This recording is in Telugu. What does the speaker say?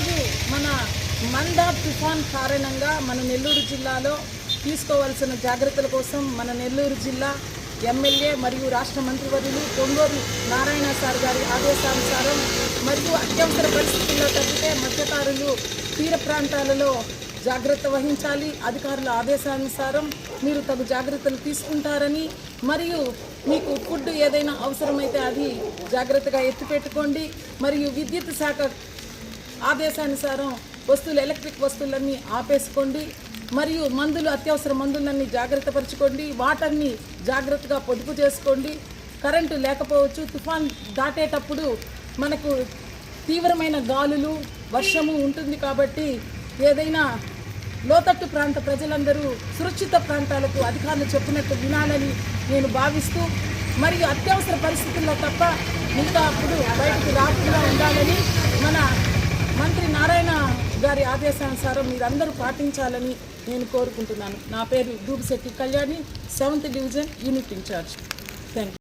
ఈరోజు మన మంద తుఫాన్ కారణంగా మన నెల్లూరు జిల్లాలో తీసుకోవాల్సిన జాగ్రత్తల కోసం మన నెల్లూరు జిల్లా ఎమ్మెల్యే మరియు రాష్ట్ర మంత్రివర్యులు పొంగూరు నారాయణ సార్ గారి ఆదేశానుసారం మరియు అత్యవసర పరిస్థితుల్లో తగ్గితే మత్స్యకారులు తీర ప్రాంతాలలో జాగ్రత్త వహించాలి. అధికారుల ఆదేశానుసారం మీరు తగు జాగ్రత్తలు తీసుకుంటారని మరియు మీకు ఫుడ్ ఏదైనా అవసరమైతే అది జాగ్రత్తగా ఎత్తిపెట్టుకోండి. మరియు విద్యుత్ శాఖ ఆదేశానుసారం వస్తువులు ఎలక్ట్రిక్ వస్తువులన్నీ ఆపేసుకోండి. మరియు మందులు అత్యవసర మందులన్నీ జాగ్రత్త పరచుకోండి. వాటర్ని జాగ్రత్తగా పొదుపు చేసుకోండి. కరెంటు లేకపోవచ్చు తుఫాన్ దాటేటప్పుడు మనకు తీవ్రమైన గాలులు వర్షము ఉంటుంది కాబట్టి ఏదైనా లోతట్టు ప్రాంత ప్రజలందరూ సురక్షిత ప్రాంతాలకు అధికారులు చెప్పినట్టు వినాలని నేను భావిస్తూ మరియు అత్యవసర పరిస్థితుల్లో తప్ప మిగతా అప్పుడు బయటకు రాకుండా ఉండాలని గారి ఆదేశానుసారం మీరందరూ పాటించాలని నేను కోరుకుంటున్నాను. నా పేరు Dubishetti Kalyani seventh division unit in charge thank you